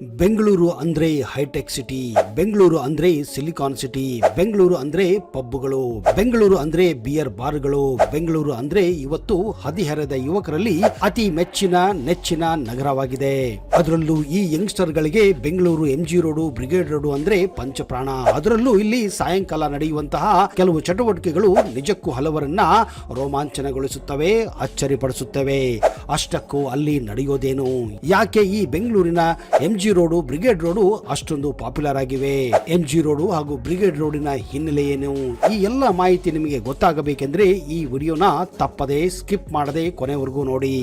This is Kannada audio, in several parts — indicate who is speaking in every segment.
Speaker 1: ಬೆಂಗಳೂರು ಅಂದ್ರೆ ಹೈಟೆಕ್ ಸಿಟಿ, ಬೆಂಗಳೂರು ಅಂದ್ರೆ ಸಿಲಿಕಾನ್ ಸಿಟಿ, ಬೆಂಗಳೂರು ಅಂದ್ರೆ ಪಬ್ಗಳು, ಬೆಂಗಳೂರು ಅಂದ್ರೆ ಬಿಯರ್ ಬಾರ್ಗಳು, ಬೆಂಗಳೂರು ಅಂದ್ರೆ ಇವತ್ತು ಹದಿಹರೆದ ಯುವಕರಲ್ಲಿ ಅತಿ ಮೆಚ್ಚಿನ, ನೆಚ್ಚಿನ ನಗರವಾಗಿದೆ. ಅದರಲ್ಲೂ ಈ ಯಂಗ್ಸ್ಟರ್ ಗಳಿಗೆ Bengaluru MG road, brigade road ಅಂದ್ರೆ ಪಂಚಪ್ರಾಣ. ಅದರಲ್ಲೂ ಇಲ್ಲಿ ಸಾಯಂಕಾಲ ನಡೆಯುವಂತಹ ಕೆಲವು ಚಟುವಟಿಕೆಗಳು ನಿಜಕ್ಕೂ ಹಲವರನ್ನ ರೋಮಾಂಚನಗೊಳಿಸುತ್ತವೆ, ಅಚ್ಚರಿಪಡಿಸುತ್ತವೆ. ಅಷ್ಟಕ್ಕೂ ಅಲ್ಲಿ ನಡೆಯೋದೇನು? ಯಾಕೆ ಈ ಬೆಂಗಳೂರಿನ ಎಂಜಿ ರೋಡು, ಬ್ರಿಗೇಡ್ ರೋಡು ಅಷ್ಟೊಂದು ಪಾಪ್ಯುಲರ್ ಆಗಿವೆ. ಎಂ ಜಿ ರೋಡು ಹಾಗೂ ಬ್ರಿಗೇಡ್ ರೋಡಿನ ಹಿನ್ನೆಲೆ ಏನು ಈ ಎಲ್ಲ ಮಾಹಿತಿ ನಿಮಗೆ ಗೊತ್ತಾಗಬೇಕೆಂದ್ರೆ ಈ ವಿಡಿಯೋನ ತಪ್ಪದೆ ಸ್ಕಿಪ್ ಮಾಡದೆ ಕೊನೆವರೆಗೂ ನೋಡಿ.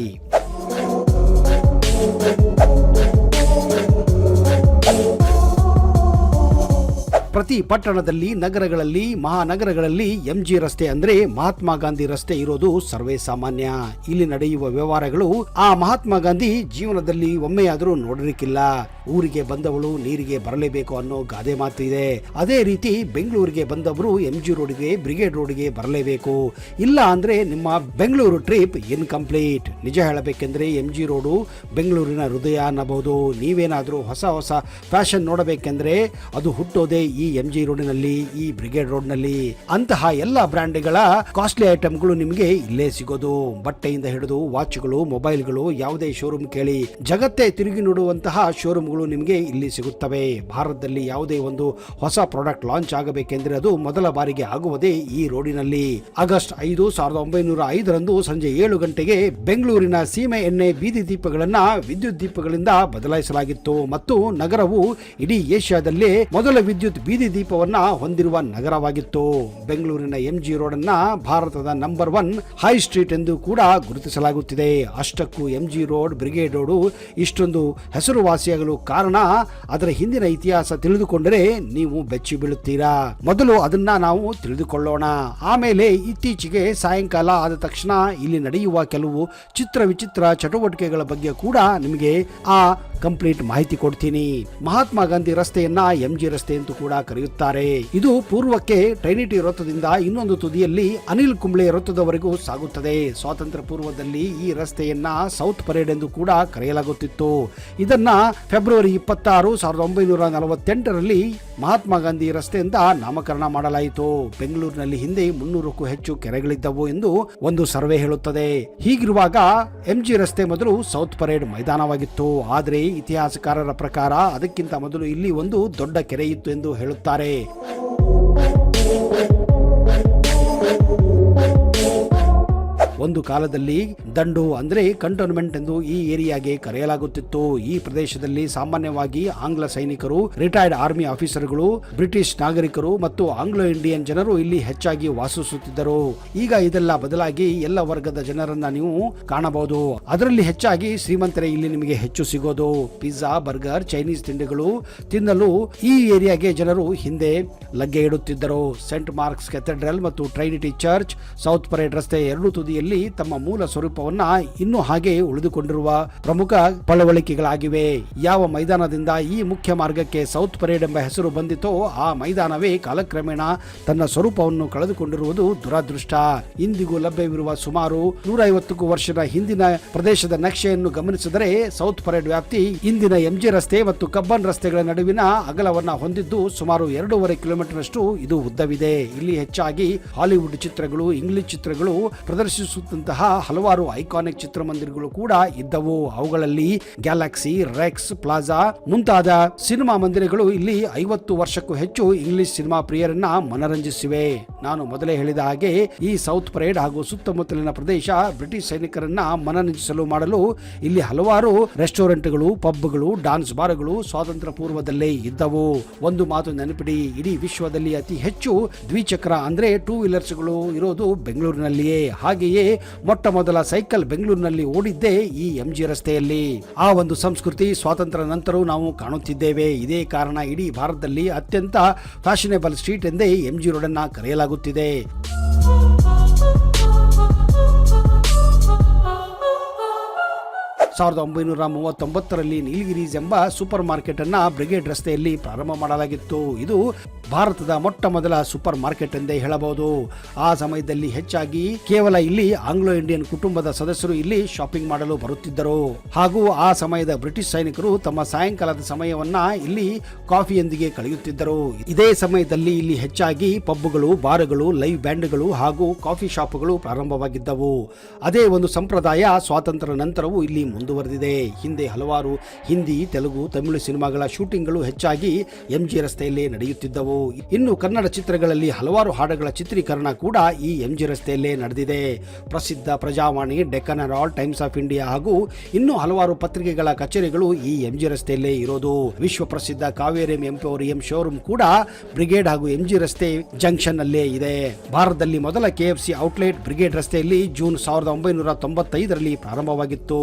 Speaker 1: ಪ್ರತಿ ಪಟ್ಟಣದಲ್ಲಿ, ನಗರಗಳಲ್ಲಿ, ಮಹಾನಗರಗಳಲ್ಲಿ ಎಂಜಿ ರಸ್ತೆ ಅಂದ್ರೆ ಮಹಾತ್ಮ ಗಾಂಧಿ ರಸ್ತೆ ಇರೋದು ಸರ್ವೇ ಸಾಮಾನ್ಯ. ಇಲ್ಲಿ ನಡೆಯುವ ವ್ಯವಹಾರಗಳು ಆ ಮಹಾತ್ಮ ಗಾಂಧಿ ಜೀವನದಲ್ಲಿ ಒಮ್ಮೆಯಾದರೂ ನೋಡಲಿಕ್ಕಿಲ್ಲ. ಊರಿಗೆ ಬಂದವಳು ನೀರಿಗೆ ಬರಲೇಬೇಕು ಅನ್ನೋ ಗಾದೆ ಮಾತು ಇದೆ. ಅದೇ ರೀತಿ ಬೆಂಗಳೂರಿಗೆ ಬಂದವರು ಎಂಜಿ ರೋಡ್ಗೆ, ಬ್ರಿಗೇಡ್ ರೋಡ್ಗೆ ಬರಲೇಬೇಕು. ಇಲ್ಲ ಅಂದ್ರೆ ನಿಮ್ಮ ಬೆಂಗಳೂರು ಟ್ರಿಪ್ ಇನ್ಕಂಪ್ಲೀಟ್. ನಿಜ ಹೇಳಬೇಕೆಂದ್ರೆ ಎಂಜಿ ರೋಡು ಬೆಂಗಳೂರಿನ ಹೃದಯ ಅನ್ನಬಹುದು. ನೀವೇನಾದರೂ ಹೊಸ ಹೊಸ ಫ್ಯಾಷನ್ ನೋಡಬೇಕೆಂದ್ರೆ ಅದು ಹುಟ್ಟೋದೇ ಎಂ ಜಿ ರೋಡಿನಲ್ಲಿ, ಈ ಬ್ರಿಗೇಡ್ ರೋಡ್ನಲ್ಲಿ ಅಂತಹ ಎಲ್ಲ ಬ್ರ್ಯಾಂಡ್ಗಳ ಕಾಸ್ಟ್ಲಿ ಐಟಮ್ಗಳು ನಿಮಗೆ ಇಲ್ಲೇ ಸಿಗೋದು. ಬಟ್ಟೆಯಿಂದ ಹಿಡಿದು ವಾಚ್ಗಳು ಮೊಬೈಲ್ಗಳು ಯಾವುದೇ ಶೋರೂಮ್ ಕೇಳಿ ಜಗತ್ತೇ ತಿರುಗಿ ನೋಡುವಂತಹ ಶೋರೂಮ್ಗಳು ನಿಮಗೆ ಇಲ್ಲಿ ಸಿಗುತ್ತವೆ. ಭಾರತದಲ್ಲಿ ಯಾವುದೇ ಒಂದು ಹೊಸ ಪ್ರಾಡಕ್ಟ್ ಲಾಂಚ್ ಆಗಬೇಕೆಂದರೆ ಅದು ಮೊದಲ ಬಾರಿಗೆ ಆಗುವುದೇ ಈ ರೋಡಿನಲ್ಲಿ. ಆಗಸ್ಟ್ ಐದು ಸಾವಿರದ ಒಂಬೈನೂರ ಐದರಂದು ಸಂಜೆ ಏಳು ಗಂಟೆಗೆ ಬೆಂಗಳೂರಿನ ಸೀಮೆ ಎಣ್ಣೆ ಬೀದಿ ದೀಪಗಳನ್ನ ವಿದ್ಯುತ್ ದೀಪಗಳಿಂದ ಬದಲಾಯಿಸಲಾಗಿತ್ತು. ಮತ್ತು ನಗರವು ಇಡೀ ಏಷ್ಯಾದಲ್ಲೇ ಮೊದಲ ವಿದ್ಯುತ್ ಬೀದಿ ದೀಪವನ್ನ ಹೊಂದಿರುವ ನಗರವಾಗಿತ್ತು. ಬೆಂಗಳೂರಿನ ಎಂಜಿ ರೋಡ್ ಅನ್ನ ಭಾರತದ ನಂಬರ್ ಒನ್ ಹೈ ಸ್ಟ್ರೀಟ್ ಎಂದು ಕೂಡ ಗುರುತಿಸಲಾಗುತ್ತಿದೆ. ಅಷ್ಟಕ್ಕೂ ಎಂಜಿ ರೋಡ್, ಬ್ರಿಗೇಡ್ ರೋಡು ಇಷ್ಟೊಂದು ಹೆಸರುವಾಸಿಯಾಗಲು ಕಾರಣ ಅದರ ಹಿಂದಿನ ಇತಿಹಾಸ ತಿಳಿದುಕೊಂಡರೆ ನೀವು ಬೆಚ್ಚಿ ಬೀಳುತ್ತೀರಾ? ಮೊದಲು ಅದನ್ನ ನಾವು ತಿಳಿದುಕೊಳ್ಳೋಣ. ಆಮೇಲೆ ಇತ್ತೀಚೆಗೆ ಸಾಯಂಕಾಲ ಆದ ತಕ್ಷಣ ಇಲ್ಲಿ ನಡೆಯುವ ಕೆಲವು ಚಿತ್ರ ವಿಚಿತ್ರ ಚಟುವಟಿಕೆಗಳ ಬಗ್ಗೆ ಕೂಡ ನಿಮಗೆ ಆ ಕಂಪ್ಲೀಟ್ ಮಾಹಿತಿ ಕೊಡ್ತೀನಿ. ಮಹಾತ್ಮ ಗಾಂಧಿ ರಸ್ತೆಯನ್ನ ಎಂಜಿ ರಸ್ತೆ ಎಂದು ಕೂಡ ಕರೆಯುತ್ತಾರೆ. ಇದು ಪೂರ್ವಕ್ಕೆ ಟೈನಿಟಿ ವೃತ್ತದಿಂದ ಇನ್ನೊಂದು ತುದಿಯಲ್ಲಿ ಅನಿಲ್ ಕುಂಬ್ಳೆ ವೃತ್ತದವರೆಗೂ ಸಾಗುತ್ತದೆ. ಸ್ವಾತಂತ್ರ್ಯ ಪೂರ್ವದಲ್ಲಿ ಈ ರಸ್ತೆಯನ್ನ ಸೌತ್ ಪರೇಡ್ ಎಂದು ಕೂಡ ಕರೆಯಲಾಗುತ್ತಿತ್ತು. ಇದನ್ನ ಫೆಬ್ರವರಿ ಇಪ್ಪತ್ತಾರು, ಸಾವಿರದ ಒಂಬೈನೂರ ನಲವತ್ತೆಂಟರಲ್ಲಿ ಮಹಾತ್ಮ ಗಾಂಧಿ ರಸ್ತೆಯಿಂದ ನಾಮಕರಣ ಮಾಡಲಾಯಿತು. ಬೆಂಗಳೂರಿನಲ್ಲಿ ಹಿಂದೆ ಮುನ್ನೂರಕ್ಕೂ ಹೆಚ್ಚು ಕೆರೆಗಳಿದ್ದವು ಎಂದು ಒಂದು ಸರ್ವೆ ಹೇಳುತ್ತದೆ. ಹೀಗಿರುವಾಗ ಎಂಜಿ ರಸ್ತೆ ಮೊದಲು ಸೌತ್ ಪರೇಡ್ ಮೈದಾನವಾಗಿತ್ತು. ಆದರೆ ಇತಿಹಾಸಕಾರರ ಪ್ರಕಾರ ಅದಕ್ಕಿಂತ ಮೊದಲು ಇಲ್ಲಿ ಒಂದು ದೊಡ್ಡ ಕೆರೆ ಇತ್ತು ಎಂದು ಹೇಳುತ್ತಾರೆ. lottare. ಒಂದು ಕಾಲದಲ್ಲಿ ದಂಡು ಅಂದ್ರೆ ಕಂಟೋನ್ಮೆಂಟ್ ಎಂದು ಈ ಏರಿಯಾಗೆ ಕರೆಯಲಾಗುತ್ತಿತ್ತು. ಈ ಪ್ರದೇಶದಲ್ಲಿ ಸಾಮಾನ್ಯವಾಗಿ ಆಂಗ್ಲ ಸೈನಿಕರು, ರಿಟೈರ್ಡ್ ಆರ್ಮಿ ಆಫೀಸರ್ಗಳು, ಬ್ರಿಟಿಷ್ ನಾಗರಿಕರು ಮತ್ತು ಆಂಗ್ಲೋ ಇಂಡಿಯನ್ ಜನರು ಇಲ್ಲಿ ಹೆಚ್ಚಾಗಿ ವಾಸಿಸುತ್ತಿದ್ದರು. ಈಗ ಇದೆಲ್ಲ ಬದಲಾಗಿ ಎಲ್ಲ ವರ್ಗದ ಜನರನ್ನ ನೀವು ಕಾಣಬಹುದು. ಅದರಲ್ಲಿ ಹೆಚ್ಚಾಗಿ ಶ್ರೀಮಂತರೇ ಇಲ್ಲಿ ನಿಮಗೆ ಹೆಚ್ಚು ಸಿಗೋದು. ಪಿಜ್ಜಾ, ಬರ್ಗರ್, ಚೈನೀಸ್ ತಿಂಡಿಗಳು ತಿನ್ನಲು ಈ ಏರಿಯಾಗೆ ಜನರು ಹಿಂದೆ ಲಗ್ಗೆ ಇಡುತ್ತಿದ್ದರು. ಸೆಂಟ್ ಮಾರ್ಕ್ಸ್ ಕೆಥೆಡ್ರಲ್ ಮತ್ತು ಟ್ರೈನಿಟಿ ಚರ್ಚ್, ಸೌತ್ ಪರೇಡ್ ರಸ್ತೆ ಎರಡು ತುದಿಯಲ್ಲಿ ತಮ್ಮ ಮೂಲ ಸ್ವರೂಪವನ್ನ ಇನ್ನು ಹಾಗೆ ಉಳಿದುಕೊಂಡಿರುವ ಪ್ರಮುಖ ಪಳವಳಿಕೆಗಳಾಗಿವೆ. ಯಾವ ಮೈದಾನದಿಂದ ಈ ಮುಖ್ಯ ಮಾರ್ಗಕ್ಕೆ ಸೌತ್ ಪರೇಡ್ ಎಂಬ ಹೆಸರು ಬಂದಿತೋ ಆ ಮೈದಾನವೇ ಕಾಲಕ್ರಮೇಣ ತನ್ನ ಸ್ವರೂಪವನ್ನು ಕಳೆದುಕೊಂಡಿರುವುದು ದುರಾದೃಷ್ಟ. ಇಂದಿಗೂ ಲಭ್ಯವಿರುವ ಸುಮಾರು ನೂರ ಐವತ್ತಕ್ಕೂ ವರ್ಷದ ಹಿಂದಿನ ಪ್ರದೇಶದ ನಕ್ಷೆಯನ್ನು ಗಮನಿಸಿದರೆ ಸೌತ್ ಪರೇಡ್ ವ್ಯಾಪ್ತಿ ಇಂದಿನ ಎಂಜಿ ರಸ್ತೆ ಮತ್ತು ಕಬ್ಬನ್ ರಸ್ತೆಗಳ ನಡುವಿನ ಅಗಲವನ್ನ ಹೊಂದಿದ್ದು ಸುಮಾರು ಎರಡೂವರೆ ಕಿಲೋಮೀಟರ್ ಅಷ್ಟು ಇದು ಉದ್ದವಿದೆ. ಇಲ್ಲಿ ಹೆಚ್ಚಾಗಿ ಹಾಲಿವುಡ್ ಚಿತ್ರಗಳು, ಇಂಗ್ಲಿಷ್ ಚಿತ್ರಗಳು ಪ್ರದರ್ಶಿಸುವಂತಹ ಹಲವಾರು ಐಕಾನಿಕ್ ಚಿತ್ರಮಂದಿರಗಳು ಕೂಡ ಇದ್ದವು. ಅವುಗಳಲ್ಲಿ ಗ್ಯಾಲಕ್ಸಿ, ರೆಕ್ಸ್, ಪ್ಲಾಜಾ ಮುಂತಾದ ಸಿನಿಮಾ ಮಂದಿರಗಳು ಇಲ್ಲಿ ಐವತ್ತು ವರ್ಷಕ್ಕೂ ಹೆಚ್ಚು ಇಂಗ್ಲಿಷ್ ಸಿನಿಮಾ ಪ್ರಿಯರನ್ನ ಮನರಂಜಿಸಿವೆ. ನಾನು ಮೊದಲೇ ಹೇಳಿದ ಹಾಗೆ ಈ ಸೌತ್ ಪರೇಡ್ ಹಾಗೂ ಸುತ್ತಮುತ್ತಲಿನ ಪ್ರದೇಶ ಬ್ರಿಟಿಷ್ ಸೈನಿಕರನ್ನ ಮನರಂಜಿಸಲು ಮಾಡಲು ಇಲ್ಲಿ ಹಲವಾರು ರೆಸ್ಟೋರೆಂಟ್ಗಳು, ಪಬ್ಗಳು, ಡಾನ್ಸ್ ಬಾರ್ಗಳು ಸ್ವಾತಂತ್ರ್ಯ ಪೂರ್ವದಲ್ಲೇ ಇದ್ದವು. ಒಂದು ಮಾತು ನೆನಪಿಡಿ, ಇಡೀ ವಿಶ್ವದಲ್ಲಿ ಅತಿ ಹೆಚ್ಚು ದ್ವಿಚಕ್ರ ಅಂದ್ರೆ ಟೂ ವೀಲರ್ಸ್ಗಳು ಇರೋದು ಬೆಂಗಳೂರಿನಲ್ಲಿಯೇ. ಹಾಗೆಯೇ ಮೊಟ್ಟ ಮೊದಲ ಸೈಕಲ್ ಬೆಂಗಳೂರಿನಲ್ಲಿ ಓಡಿದ್ದೇ ಈ ಎಂಜಿ ರಸ್ತೆಯಲ್ಲಿ. ಆ ಒಂದು ಸಂಸ್ಕೃತಿ ಸ್ವಾತಂತ್ರ್ಯ ನಂತರವೂ ನಾವು ಕಾಣುತ್ತಿದ್ದೇವೆ. ಇದೇ ಕಾರಣ ಇಡೀ ಭಾರತದಲ್ಲಿ ಅತ್ಯಂತ ಫ್ಯಾಷನೇಬಲ್ ಸ್ಟ್ರೀಟ್ ಎಂದೇ ಎಂಜಿ ರೋಡ್ ಅನ್ನ ಕರೆಯಲಾಗುತ್ತಿದೆ. ಸಾವಿರದ ಒಂಬೈನೂರ ಮೂವತ್ತೊಂಬತ್ತರಲ್ಲಿ ನೀಲಗಿರೀಸ್ ಎಂಬ ಸೂಪರ್ ಮಾರ್ಕೆಟ್ ಅನ್ನ ಬ್ರಿಗೇಡ್ ರಸ್ತೆಯಲ್ಲಿ ಪ್ರಾರಂಭ ಮಾಡಲಾಗಿತ್ತು. ಇದು ಭಾರತದ ಮೊಟ್ಟ ಮೊದಲ ಸೂಪರ್ ಮಾರ್ಕೆಟ್ ಎಂದೇ ಹೇಳಬಹುದು. ಆ ಸಮಯದಲ್ಲಿ ಹೆಚ್ಚಾಗಿ ಕೇವಲ ಇಲ್ಲಿ ಆಂಗ್ಲೋ ಇಂಡಿಯನ್ ಕುಟುಂಬದ ಸದಸ್ಯರು ಇಲ್ಲಿ ಶಾಪಿಂಗ್ ಮಾಡಲು ಬರುತ್ತಿದ್ದರು. ಹಾಗೂ ಆ ಸಮಯದ ಬ್ರಿಟಿಷ್ ಸೈನಿಕರು ತಮ್ಮ ಸಾಯಂಕಾಲದ ಸಮಯವನ್ನ ಇಲ್ಲಿ ಕಾಫಿಯೊಂದಿಗೆ ಕಳೆಯುತ್ತಿದ್ದರು. ಇದೇ ಸಮಯದಲ್ಲಿ ಇಲ್ಲಿ ಹೆಚ್ಚಾಗಿ ಪಬ್ಗಳು ಬಾರುಗಳು, ಲೈವ್ ಬ್ಯಾಂಡ್ಗಳು ಹಾಗೂ ಕಾಫಿ ಶಾಪ್ಗಳು ಪ್ರಾರಂಭವಾಗಿದ್ದವು. ಅದೇ ಒಂದು ಸಂಪ್ರದಾಯ ಸ್ವಾತಂತ್ರ್ಯ ನಂತರವೂ ಇಲ್ಲಿ ಮುಂದುವರೆದಿದೆ. ಹಿಂದೆ ಹಲವಾರು ಹಿಂದಿ, ತೆಲುಗು, ತಮಿಳು ಸಿನಿಮಾಗಳ ಶೂಟಿಂಗ್ಗಳು ಹೆಚ್ಚಾಗಿ ಎಂಜಿ ರಸ್ತೆಯಲ್ಲೇ ನಡೆಯುತ್ತಿದ್ದವು. ಇನ್ನು ಕನ್ನಡ ಚಿತ್ರಗಳಲ್ಲಿ ಹಲವಾರು ಹಾಡುಗಳ ಚಿತ್ರೀಕರಣ ಕೂಡ ಈ ಎಂಜಿ ರಸ್ತೆಯಲ್ಲೇ ನಡೆದಿದೆ. ಪ್ರಸಿದ್ಧ ಪ್ರಜಾವಾಣಿ ಡೆಕ್ಕನ್ ರಾಲ್ ಟೈಮ್ಸ್ ಆಫ್ ಇಂಡಿಯಾ ಹಾಗೂ ಇನ್ನೂ ಹಲವಾರು ಪತ್ರಿಕೆಗಳ ಕಚೇರಿಗಳು ಈ ಎಂಜಿ ರಸ್ತೆಯಲ್ಲೇ ಇರೋದು. ವಿಶ್ವ ಪ್ರಸಿದ್ಧ ಕಾವೇರಿಯಂ ಎಂಪೋರಿಯಂ ಶೋರೂಮ್ ಕೂಡ ಬ್ರಿಗೇಡ್ ಹಾಗೂ ಎಂಜಿ ರಸ್ತೆ ಜಂಕ್ಷನ್ ಅಲ್ಲೇ ಇದೆ. ಭಾರತದಲ್ಲಿ ಮೊದಲ ಕೆಎಫ್ಸಿ ಔಟ್ಲೆಟ್ ಬ್ರಿಗೇಡ್ ರಸ್ತೆಯಲ್ಲಿ ಜೂನ್ ಸಾವಿರದ ಒಂಬೈನೂರ ತೊಂಬತ್ತೈದರಲ್ಲಿ ಪ್ರಾರಂಭವಾಗಿತ್ತು.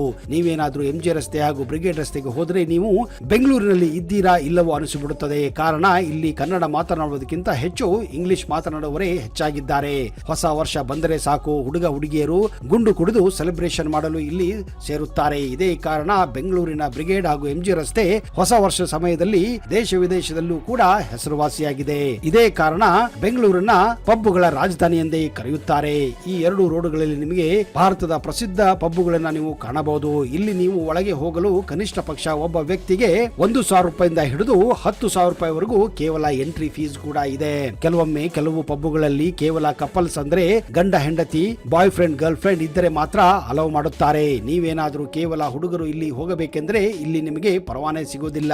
Speaker 1: ನೀವೇನಾದ್ರೂ ಎಂಜಿ ರಸ್ತೆ ಹಾಗೂ ಬ್ರಿಗೇಡ್ ರಸ್ತೆಗೆ ಹೋದರೆ ನೀವು ಬೆಂಗಳೂರಿನಲ್ಲಿ ಇದ್ದೀರಾ ಇಲ್ಲವೋ ಅನಿಸಿಬಿಡುತ್ತದೆ. ಕಾರಣ ಇಲ್ಲಿ ಕನ್ನಡ ಮಾತನಾಡುವುದಕ್ಕಿಂತ ಹೆಚ್ಚು ಇಂಗ್ಲಿಷ್ ಮಾತನಾಡುವವರೇ ಹೆಚ್ಚಾಗಿದ್ದಾರೆ. ಹೊಸ ವರ್ಷ ಬಂದರೆ ಸಾಕು. ಹುಡುಗ ಹುಡುಗಿಯರು ಗುಂಡು ಕುಡಿದು ಸೆಲೆಬ್ರೇಷನ್ ಮಾಡಲು ಇಲ್ಲಿ ಸೇರುತ್ತಾರೆ. ಇದೇ ಕಾರಣ ಬೆಂಗಳೂರಿನ ಬ್ರಿಗೇಡ್ ಹಾಗೂ ಎಂಜಿ ರಸ್ತೆ ಹೊಸ ವರ್ಷ ಸಮಯದಲ್ಲಿ ದೇಶ ವಿದೇಶದಲ್ಲೂ ಕೂಡ ಹೆಸರುವಾಸಿಯಾಗಿದೆ. ಇದೇ ಕಾರಣ ಬೆಂಗಳೂರಿನ ಪಬ್ಗಳ ರಾಜಧಾನಿ ಎಂದೇ ಕರೆಯುತ್ತಾರೆ. ಈ ಎರಡು ರೋಡ್ಗಳಲ್ಲಿ ನಿಮಗೆ ಭಾರತದ ಪ್ರಸಿದ್ಧ ಪಬ್ಗಳನ್ನ ನೀವು ಕಾಣಬಹುದು. ಇಲ್ಲಿ ನೀವು ಒಳಗೆ ಹೋಗಲು ಕನಿಷ್ಠ ಪಕ್ಷ ಒಬ್ಬ ವ್ಯಕ್ತಿಗೆ ಒಂದು ಸಾವಿರ ರೂಪಾಯಿಂದ ಹಿಡಿದು ಹತ್ತು ಸಾವಿರ ರೂಪಾಯಿವರೆಗೂ ಕೇವಲ ಎಂಟ್ರಿ ಫೀಸ್ ಕೂಡ ಇದೆ. ಕೆಲವೊಮ್ಮೆ ಕೆಲವು ಪಬ್ಗಳಲ್ಲಿ ಕೇವಲ ಕಪಲ್ಸ್ ಅಂದ್ರೆ ಗಂಡ, ಹೆಂಡತಿ ಬಾಯ್ ಫ್ರೆಂಡ್ ಗರ್ಲ್ ಫ್ರೆಂಡ್ ಇದ್ದರೆ ಮಾತ್ರ ಅಲವ್ ಮಾಡುತ್ತಾರೆ. ನೀವೇನಾದ್ರೂ ಕೇವಲ ಹುಡುಗರು ಇಲ್ಲಿ ಹೋಗಬೇಕೆಂದ್ರೆ ಇಲ್ಲಿ ನಿಮಗೆ ಪರವಾನೆ ಸಿಗುವುದಿಲ್ಲ.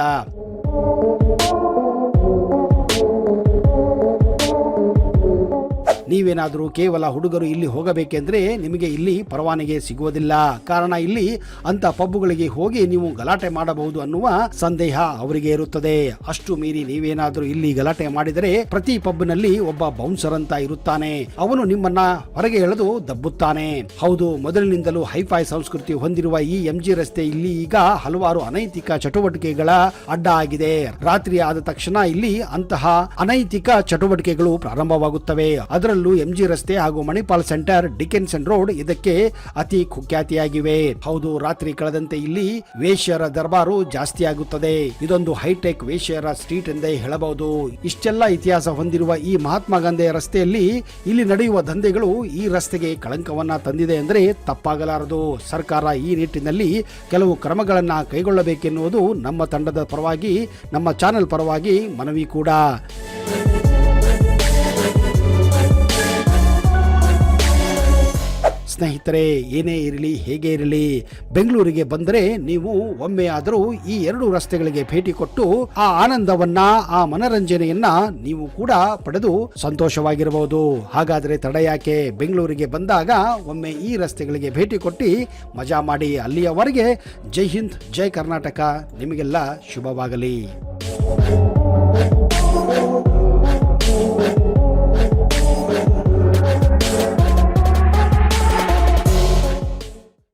Speaker 1: ನೀವೇನಾದರೂ ಕೇವಲ ಹುಡುಗರು ಇಲ್ಲಿ ಹೋಗಬೇಕೆಂದ್ರೆ ನಿಮಗೆ ಇಲ್ಲಿ ಪರವಾನಗಿ ಸಿಗುವುದಿಲ್ಲ. ಕಾರಣ ಇಲ್ಲಿ ಅಂತ ಪಬ್ಗಳಿಗೆ ಹೋಗಿ ನೀವು ಗಲಾಟೆ ಮಾಡಬಹುದು ಅನ್ನುವ ಸಂದೇಹ ಅವರಿಗೆ ಇರುತ್ತದೆ. ಅಷ್ಟು ಮೀರಿ ನೀವೇನಾದರೂ ಇಲ್ಲಿ ಗಲಾಟೆ ಮಾಡಿದರೆ ಪ್ರತಿ ಪಬ್ನಲ್ಲಿ ಒಬ್ಬ ಬೌನ್ಸರ್ ಅಂತ ಇರುತ್ತಾನೆ. ಅವನು ನಿಮ್ಮನ್ನ ಹೊರಗೆ ಎಳೆದು ದಬ್ಬುತ್ತಾನೆ. ಹೌದು, ಮೊದಲಿನಿಂದಲೂ ಹೈಫೈ ಸಂಸ್ಕೃತಿ ಹೊಂದಿರುವ ಈ ಎಂಜಿ ರಸ್ತೆ ಇಲ್ಲಿ ಈಗ ಹಲವಾರು ಅನೈತಿಕ ಚಟುವಟಿಕೆಗಳ ಅಡ್ಡ ಆಗಿದೆ. ರಾತ್ರಿ ಆದ ತಕ್ಷಣ ಇಲ್ಲಿ ಅಂತಹ ಅನೈತಿಕ ಚಟುವಟಿಕೆಗಳು ಪ್ರಾರಂಭವಾಗುತ್ತವೆ. ಅದರಲ್ಲೂ ಎಂಜಿ ರಸ್ತೆ ಹಾಗೂ ಮಣಿಪಾಲ್ ಸೆಂಟರ್, ಡಿಕೆನ್ಸನ್ ರೋಡ್ ಇದಕ್ಕೆ ಅತಿ ಕುಖ್ಯಾತಿಯಾಗಿವೆ. ಹೌದು, ರಾತ್ರಿ ಕಳೆದಂತೆ ಇಲ್ಲಿ ವೇಶ್ಯರ ದರ್ಬಾರು ಜಾಸ್ತಿ ಆಗುತ್ತದೆ. ಇದೊಂದು ಹೈಟೆಕ್ ವೇಶ್ಯರ ಸ್ಟ್ರೀಟ್ ಎಂದೇ ಹೇಳಬಹುದು. ಇಷ್ಟೆಲ್ಲ ಇತಿಹಾಸ ಹೊಂದಿರುವ ಈ ಮಹಾತ್ಮ ಗಾಂಧಿ ರಸ್ತೆಯಲ್ಲಿ ಇಲ್ಲಿ ನಡೆಯುವ ದಂಧೆಗಳು ಈ ರಸ್ತೆಗೆ ಕಳಂಕವನ್ನ ತಂದಿದೆ ಅಂದರೆ ತಪ್ಪಾಗಲಾರದು. ಸರ್ಕಾರ ಈ ನಿಟ್ಟಿನಲ್ಲಿ ಕೆಲವು ಕ್ರಮಗಳನ್ನ ಕೈಗೊಳ್ಳಬೇಕೆನ್ನುವುದು ನಮ್ಮ ತಂಡದ ಪರವಾಗಿ, ನಮ್ಮ ಚಾನೆಲ್ ಪರವಾಗಿ ಮನವಿ ಕೂಡ. ಸ್ನೇಹಿತರೆ, ಏನೇ ಇರಲಿ, ಹೇಗೆ ಇರಲಿ, ಬೆಂಗಳೂರಿಗೆ ಬಂದರೆ ನೀವು ಒಮ್ಮೆ ಆದರೂ ಈ ಎರಡು ರಸ್ತೆಗಳಿಗೆ ಭೇಟಿ ಕೊಟ್ಟು ಆ ಆನಂದವನ್ನ, ಆ ಮನರಂಜನೆಯನ್ನ ನೀವು ಕೂಡ ಪಡೆದು ಸಂತೋಷವಾಗಿರಬಹುದು. ಹಾಗಾದರೆ ತಡ ಯಾಕೆ? ಬೆಂಗಳೂರಿಗೆ ಬಂದಾಗ ಒಮ್ಮೆ ಈ ರಸ್ತೆಗಳಿಗೆ ಭೇಟಿ ಕೊಟ್ಟು ಮಜಾ ಮಾಡಿ ಅಲ್ಲಿಯವರೆಗೆ ಜೈ ಹಿಂದ್, ಜೈ ಕರ್ನಾಟಕ. ನಿಮಗೆಲ್ಲ ಶುಭವಾಗಲಿ.